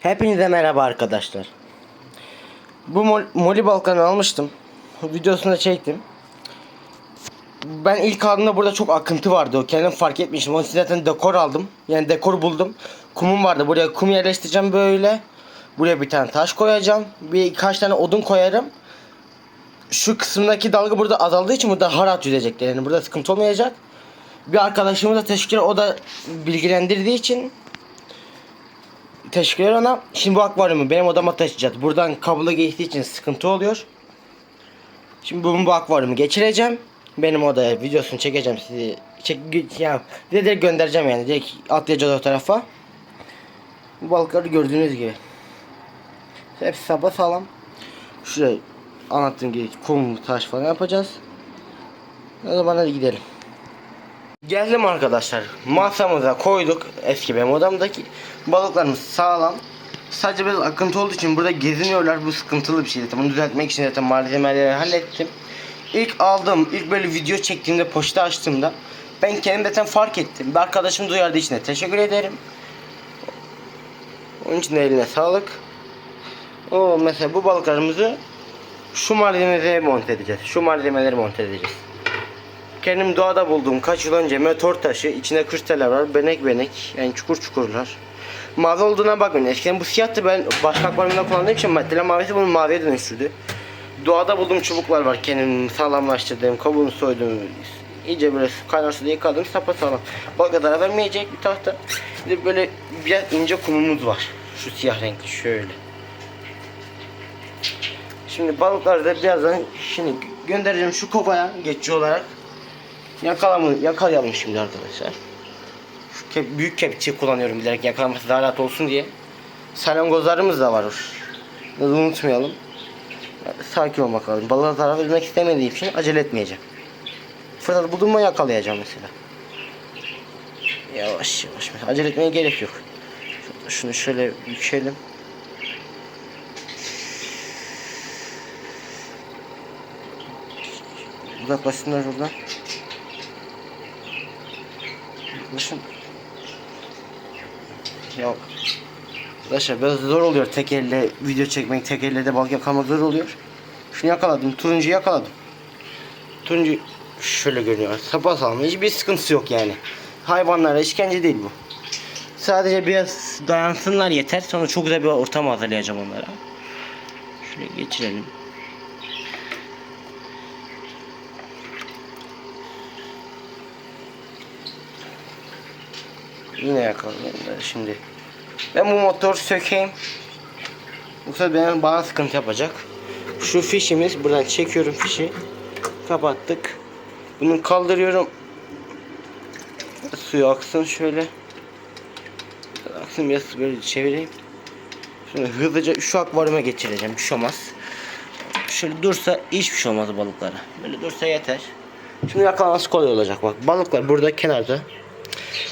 Hepinize merhaba arkadaşlar. Bu mol Moli Balkan'ı almıştım. Videosunu da çektim. Ben ilk aldığımda burada çok akıntı vardı. O kendim fark etmişim. Onun için zaten dekor aldım. Yani dekor buldum. Kumum vardı. Buraya kum yerleştireceğim böyle. Buraya bir tane taş koyacağım. Bir kaç tane odun koyarım. Şu kısımdaki dalga burada azaldığı için burada harat yüzecekler. Yani burada sıkıntı olmayacak. Bir arkadaşımız da teşekkür O da bilgilendirdiği için Teşekkürler ona. Şimdi bu akvaryumu benim odama taşıyacağız. Buradan kablo geçtiği için sıkıntı oluyor. Şimdi bu, bu akvaryumu geçireceğim. Benim odaya videosunu çekeceğim sizi. Çek, ya, de direkt göndereceğim yani. Direkt atlayacağız o tarafa. Bu balıkları gördüğünüz gibi. Hepsi sabah sağlam. Şuraya anlattığım gibi kum, taş falan yapacağız. O zaman hadi gidelim. Geldim arkadaşlar. Masamıza koyduk eski benim odamdaki balıklarımız sağlam. Sadece biraz akıntı olduğu için burada geziniyorlar. Bu sıkıntılı bir şey. Zaten bunu düzeltmek için zaten malzemeleri hallettim. İlk aldığım, ilk böyle video çektiğimde, poşeti açtığımda ben kendim zaten fark ettim. Bir arkadaşım duyardığı için de teşekkür ederim. Onun için de eline sağlık. O mesela bu balıklarımızı şu malzemelere monte edeceğiz. Şu malzemeleri monte edeceğiz. Kendim doğada bulduğum kaç yıl önce meteor taşı, içinde kristaller var, benek benek, yani çukur çukurlar. Mavi olduğuna bakmayın. Eskiden bu siyahtı ben başka akvaryumda kullandığım için maddeler mavisi bunu maviye dönüştürdü. Doğada bulduğum çubuklar var kendim sağlamlaştırdığım, kabuğunu soydum. İyice böyle kaynar suda yıkadım sapa sağlam. Balığa zarar vermeyecek bir tahta. Bir de böyle biraz ince kumumuz var. Şu siyah renkli şöyle. Şimdi balıkları da birazdan şimdi göndereceğim şu kovaya geçici olarak. Yakalamı, yakalayalım şimdi arkadaşlar. Şu kep, büyük kepçe kullanıyorum bilerek yakalaması daha rahat olsun diye. Salyangozlarımız da var. Bunu unutmayalım. Sakin olmak lazım. Balığa zarar vermek istemediğim için acele etmeyeceğim. Fırsat buldum yakalayacağım mesela. Yavaş yavaş. Acele etmeye gerek yok. Şunu şöyle bükelim. Uzaklaşsınlar buradan. Yaklaşın. Ya Arkadaşlar biraz zor oluyor tek elle video çekmek, tek elle de balık yakalamak zor oluyor. Şunu yakaladım, turuncu yakaladım. Turuncu şöyle görünüyor. Sapa sağlam, hiçbir sıkıntısı yok yani. Hayvanlara işkence değil bu. Sadece biraz dayansınlar yeter. Sonra çok güzel bir ortam hazırlayacağım onlara. Şöyle geçirelim. Yine yakalayayım da şimdi. Ben bu motor sökeyim. Yoksa benim bana sıkıntı yapacak. Şu fişimiz buradan çekiyorum fişi. Kapattık. Bunu kaldırıyorum. Suyu aksın şöyle. Aksın biraz böyle çevireyim. Şimdi hızlıca şu akvaryuma geçireceğim. Bir şey olmaz. Şöyle dursa hiçbir şey olmaz balıklara. Böyle dursa yeter. Şimdi yakalaması kolay olacak bak. Balıklar burada kenarda.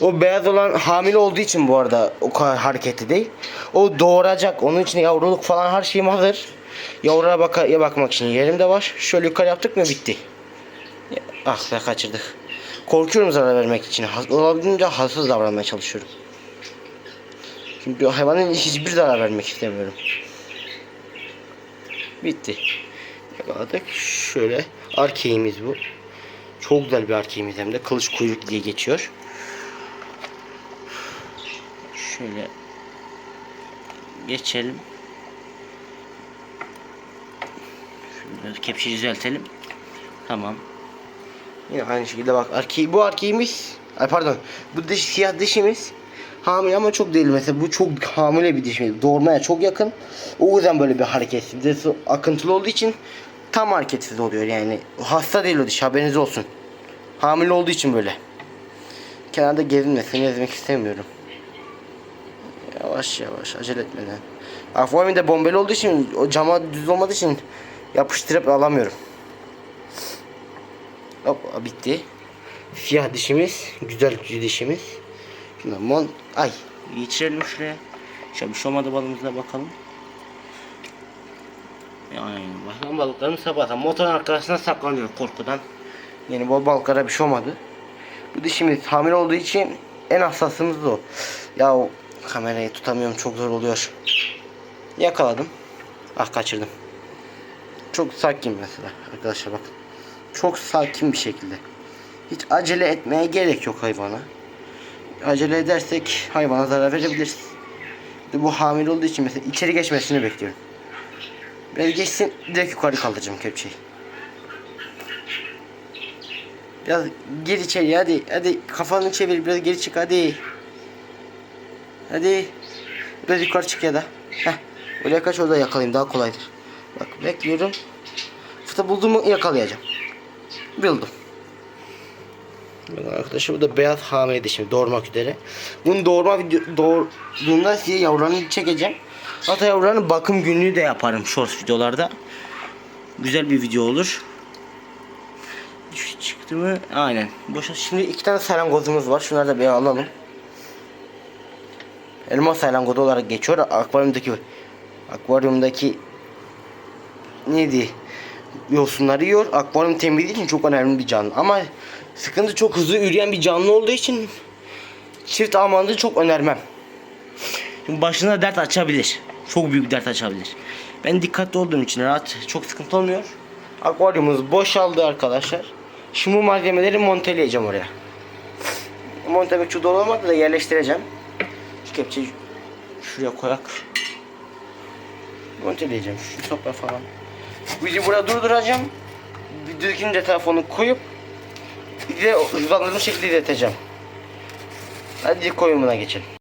O beyaz olan hamile olduğu için bu arada o kadar hareketli değil. O doğuracak. Onun için yavruluk falan her şeyim hazır. Yavruya baka, ya bakmak için yerim de var. Şöyle yukarı yaptık mı bitti. Ah be kaçırdık. Korkuyorum zarar vermek için. Olabildiğince hassas davranmaya çalışıyorum. Çünkü hayvanın hiçbir zarar vermek istemiyorum. Bitti. Yakaladık. Şöyle arkeğimiz bu. Çok güzel bir arkeğimiz hem de kılıç kuyruk diye geçiyor. Şöyle geçelim. Şöyle kepçeyi düzeltelim. Tamam. Yine aynı şekilde bak arkeği bu arkeğimiz ay pardon bu dış siyah dişimiz hamile ama çok değil mesela. Bu çok hamile bir dişimiz doğurmaya çok yakın. O yüzden böyle bir hareketsiz de akıntılı olduğu için tam hareketsiz oluyor yani. Hasta değil o diş haberiniz olsun. Hamile olduğu için böyle. Kenarda gezinmesini ezmek istemiyorum Yavaş yavaş acele etmeden. Akvaryum de bombeli olduğu için o cama düz olmadığı için yapıştırıp alamıyorum. Hop bitti. Siyah dişimiz, güzel dişimiz. Şimdi mon ay geçirelim şuraya. Şöyle bir şey olmadı balımızla bakalım. Yani bakalım balıklarım sabahtan motorun arkasına saklanıyor korkudan. Yani bu balıklara bir şey olmadı. Bu dişimiz hamile olduğu için en hassasımız o. Ya Kamerayı tutamıyorum çok zor oluyor. Yakaladım. Ah kaçırdım. Çok sakin mesela arkadaşlar bakın. Çok sakin bir şekilde. Hiç acele etmeye gerek yok hayvana. Acele edersek hayvana zarar verebiliriz. Bu hamile olduğu için mesela içeri geçmesini bekliyorum. Biraz geçsin direkt yukarı kaldıracağım kepçeyi. Biraz gir içeri hadi hadi kafanı çevir biraz geri çık hadi. Hadi. Biraz yukarı çık ya da. Heh. Oraya kaç orada yakalayayım daha kolaydır. Bak bekliyorum. Fıta bulduğumu yakalayacağım. Buldum. Arkadaşlar bu da beyaz hamileydi şimdi doğurmak üzere. Bunu doğurma video doğurduğunda size yavrularını çekeceğim. Hatta yavruların bakım günlüğü de yaparım short videolarda. Güzel bir video olur. Çıktı mı? Aynen. Boşa. Şimdi iki tane salyangozumuz var. Şunları da bir alalım. Elma salyangozu olarak geçiyor. Akvaryumdaki akvaryumdaki neydi? Yosunları yiyor. Akvaryum temizliği için çok önemli bir canlı. Ama sıkıntı çok hızlı üreyen bir canlı olduğu için çift almanızı çok önermem. Şimdi başına dert açabilir. Çok büyük dert açabilir. Ben dikkatli olduğum için rahat çok sıkıntı olmuyor. Akvaryumumuz boşaldı arkadaşlar. Şimdi bu malzemeleri monteleyeceğim oraya. Montelemek çok doğru olmadı da yerleştireceğim. Şu kepçeyi şuraya koyak. Monteleyeceğim şu toprağı falan. Bizi burada durduracağım. Bir düzgünce telefonu koyup bir de hızlandırılmış şekilde ileteceğim. Hadi koyumuna geçelim.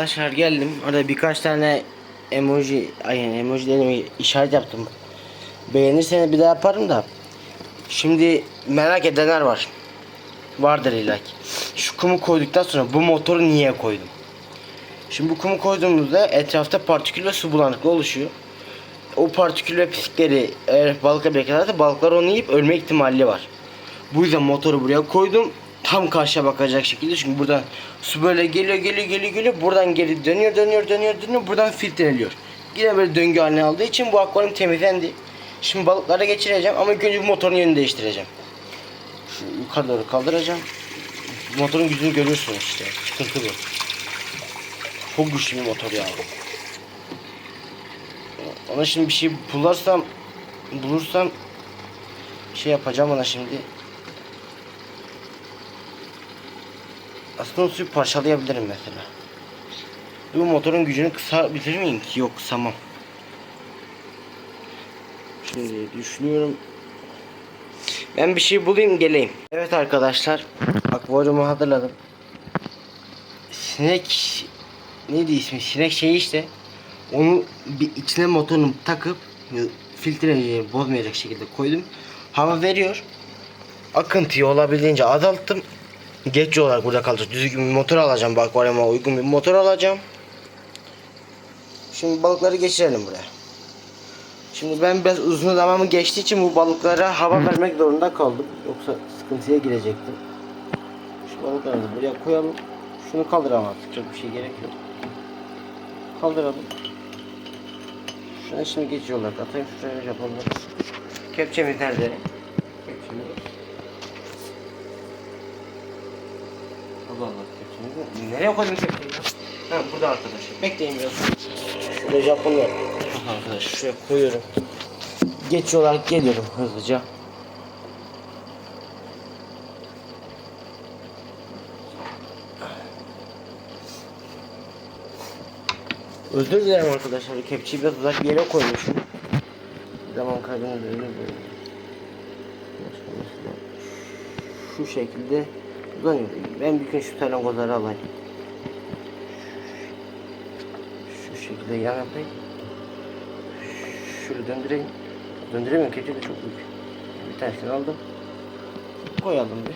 Arkadaşlar geldim. Orada birkaç tane emoji, ay emoji dedim işaret yaptım. Beğenirseniz bir daha yaparım da. Şimdi merak edenler var. Vardır illa. Şu kumu koyduktan sonra bu motoru niye koydum? Şimdi bu kumu koyduğumuzda etrafta partikül ve su bulanıklığı oluşuyor. O partikül ve pislikleri eğer balıkla beklerse balıklar onu yiyip ölme ihtimali var. Bu yüzden motoru buraya koydum. Tam karşıya bakacak şekilde çünkü buradan su böyle geliyor geliyor geliyor geliyor buradan geri dönüyor dönüyor dönüyor dönüyor buradan filtreliyor. Yine böyle döngü haline aldığı için bu akvaryum temizlendi. Şimdi balıklara geçireceğim ama ilk önce bu motorun yönünü değiştireceğim. Şu yukarı doğru kaldıracağım. Motorun gücünü görüyorsunuz işte. Sıkıntı bu. Çok güçlü bir motor ya. Ona şimdi bir şey bularsam bulursam şey yapacağım ona şimdi. Aslında o suyu parçalayabilirim mesela. Bu motorun gücünü kısabilir miyim ki? Yok kısamam. Şimdi düşünüyorum. Ben bir şey bulayım geleyim. Evet arkadaşlar. Akvaryumu hazırladım. Sinek neydi ismi? Sinek şey işte. Onu bir içine motorunu takıp filtreyi bozmayacak şekilde koydum. Hava veriyor. Akıntıyı olabildiğince azalttım. Geç olarak burada kalacak. Düzgün bir motor alacağım. Bak akvaryuma uygun bir motor alacağım. Şimdi balıkları geçirelim buraya. Şimdi ben biraz uzun zamanı geçtiği için bu balıklara hava vermek zorunda kaldım. Yoksa sıkıntıya girecektim. Şu balıklarımızı buraya koyalım. Şunu kaldıralım artık. Çok bir şey gerek yok. Kaldıralım. Şuna şimdi geç olarak atayım. Şuraya Japonları. Kepçemiz nerede? Nereye koydum kepçeyi? Ha burada arkadaşlar. Bekleyin biraz. Şurada. Aha arkadaş şuraya koyuyorum. Geç olarak geliyorum hızlıca. Özür dilerim arkadaşlar. Kepçeyi biraz uzak bir yere koymuşum. Zaman kaybını böyle Şu şekilde uzanıyor. Ben bir gün şu salangozları alayım. Şu şekilde yan yapayım. Şöyle döndüreyim. Döndüremiyorum. Kepçe de çok büyük. Bir tanesini aldım. Koyalım bir.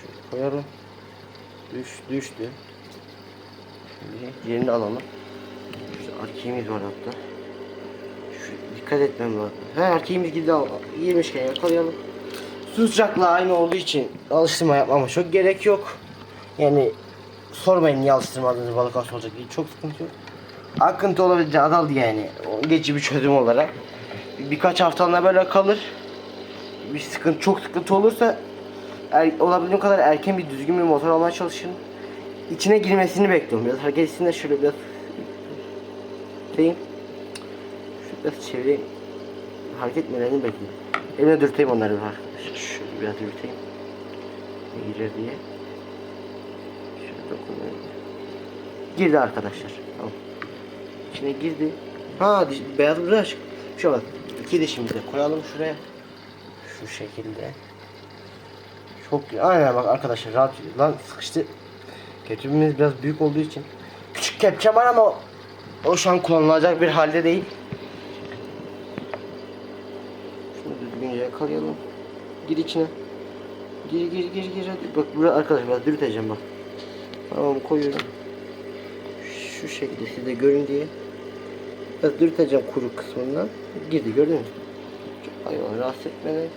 Şöyle koyalım. Düş, düştü. Şimdi diğerini alalım. İşte arkeğimiz var hatta. Şu, dikkat etmem lazım. He arkeğimiz gibi al. Girmişken yakalayalım. Sıcaklığı aynı olduğu için alıştırma yapmama çok gerek yok. Yani sormayın niye alıştırmadınız balık hasta olacak diye çok sıkıntı yok. Akıntı olabildiğince azaldı yani. Geçici bir çözüm olarak. Birkaç haftalığına böyle kalır. Bir sıkıntı çok sıkıntı olursa er, olabildiğim kadar erken bir düzgün bir motor almaya çalışın. İçine girmesini bekliyorum. Biraz hareket etsin de şöyle biraz diyeyim. Şu biraz çevireyim. Hareket etmelerini bekliyorum. Elimle dürteyim onları bir Şöyle biraz dürteyim. Ne girer diye. Şöyle dokunuyorum. Girdi arkadaşlar. Tamam. İçine girdi. Ha beyaz bir aşk. Şu bak. İki dişimizi de koyalım şuraya. Şu şekilde. Çok aynen bak arkadaşlar rahat lan sıkıştı. Kepçemiz biraz büyük olduğu için. Küçük kepçe var ama o şu an kullanılacak bir halde değil. Şunu düzgünce yakalayalım. Gir içine. Gir gir gir gir. Bak burada arkadaşlar biraz dürteceğim bak. Tamam koyuyorum. Şu şekilde size görün diye. Biraz dürteceğim kuru kısmından. Girdi gördün mü? Hayvan rahatsız etmedi.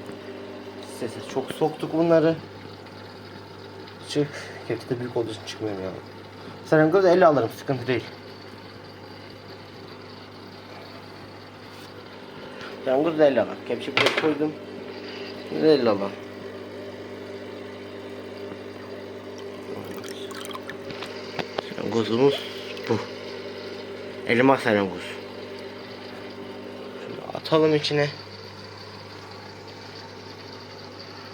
Sese çok soktuk bunları. Çık. Kepçe de büyük olduğu için çıkmıyorum ya. Sarangöz elle alırım sıkıntı değil. Sarangöz da elle alır. Kepçe buraya koydum. Şimdi elle alalım. Sarangozumuz bu. Elma sarangoz. Şunu atalım içine.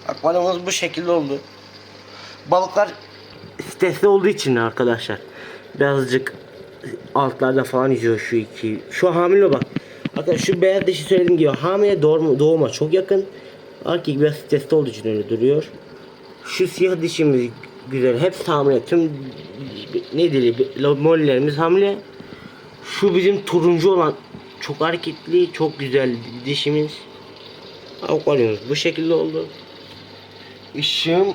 Akvaryumumuz bu şekilde oldu. Balıklar stresli olduğu için arkadaşlar. Birazcık altlarda falan yüzüyor şu iki. Şu hamile bak. Arkadaşlar şu beyaz dişi söylediğim gibi hamile doğuma, doğuma çok yakın. Erkek biraz stresli olduğu için öyle duruyor. Şu siyah dişimiz güzel. Hepsi hamile. Tüm nedir? Mollerimiz hamile. Şu bizim turuncu olan çok hareketli, çok güzel dişimiz. Akvaryumumuz bu şekilde oldu. Işığım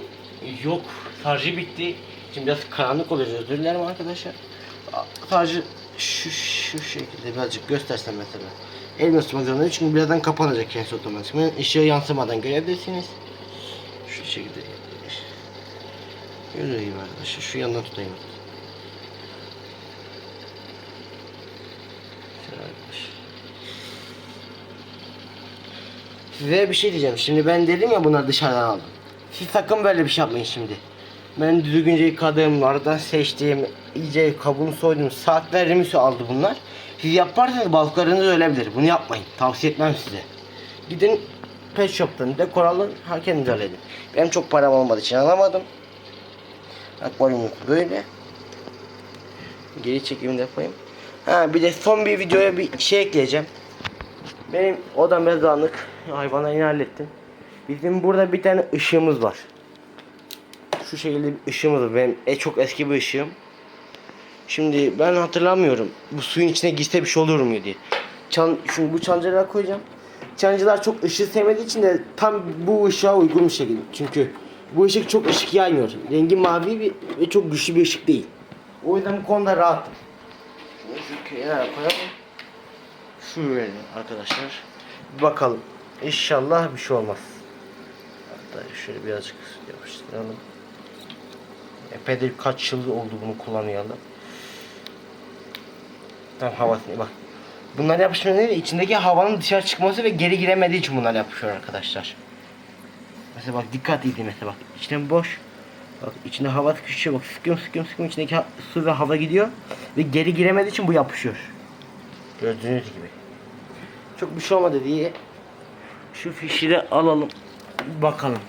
yok. Şarjı bitti. Şimdi biraz karanlık olacak. Özür dilerim arkadaşlar. Sadece şu, şu şekilde birazcık göstersem mesela. Elime tutmak zorundayım çünkü birazdan kapanacak kendisi otomatikman. Işığı yansımadan görebilirsiniz. Şu şekilde. Göreyim arkadaşlar. Şu yandan tutayım. Size bir şey diyeceğim. Şimdi ben dedim ya bunları dışarıdan aldım. Siz sakın böyle bir şey yapmayın şimdi. Ben düzgünce yıkadığım, aradan seçtiğim, iyice kabuğunu soyduğum saatlerimi aldı bunlar. Siz yaparsanız balıklarınız ölebilir. Bunu yapmayın. Tavsiye etmem size. Gidin pet alın, ha kendiniz halledin. Benim çok param olmadığı için alamadım. Akvaryumumuz böyle. Geri çekimini de yapayım. Ha bir de son bir videoya bir şey ekleyeceğim. Benim odam biraz dağınık. Hayvanları yine hallettim. Bizim burada bir tane ışığımız var. Şu şekilde bir ışığımız var. Benim e, çok eski bir ışığım. Şimdi ben hatırlamıyorum. Bu suyun içine girse bir şey olur mu diye. Çan, şimdi bu çancılara koyacağım. Çancılar çok ışığı sevmediği için de tam bu ışığa uygun bir şekilde. Çünkü bu ışık çok ışık yaymıyor. Rengi mavi bir, ve çok güçlü bir ışık değil. O yüzden bu konuda rahat. Şu kenara koyalım. Şöyle arkadaşlar. Bir bakalım. İnşallah bir şey olmaz. Hatta şöyle birazcık yapıştıralım. Epeydir kaç yıl oldu bunu kullanmayalım. Tam havasını bak. Bunlar yapışmıyor değil, içindeki havanın dışarı çıkması ve geri giremediği için bunlar yapışıyor arkadaşlar. Mesela bak dikkat edin mesela bak. İçten boş. Bak içinde hava sıkışıyor bak sıkıyorum sıkıyorum sıkıyorum içindeki su ve hava gidiyor ve geri giremediği için bu yapışıyor. Gördüğünüz gibi. Çok bir şey olmadı diye şu de alalım. Bakalım.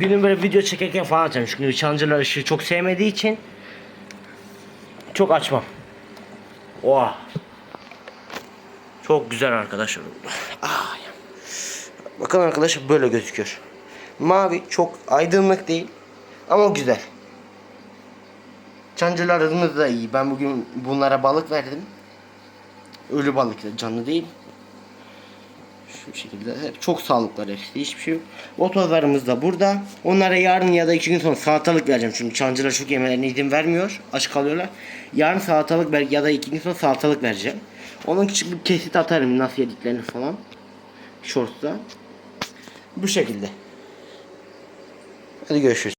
Günün böyle video çekerken falan açacağım. Çünkü çancılar ışığı çok sevmediği için çok açmam. Oha. Çok güzel arkadaşlar. Ah. Bakın arkadaşlar böyle gözüküyor. Mavi çok aydınlık değil ama güzel. Çancılarımız da iyi. Ben bugün bunlara balık verdim. Ölü balık canlı değil. Şu şekilde hep çok sağlıklar hepsi hiçbir şey yok. Otozlarımız da burada. Onlara yarın ya da iki gün sonra salatalık vereceğim çünkü çancılar çok yemelerine izin vermiyor. Aç kalıyorlar. Yarın salatalık ya da iki gün sonra salatalık vereceğim. Onun küçük bir kesit atarım nasıl yediklerini falan. Shorts'ta. Bu şekilde. Hadi görüşürüz.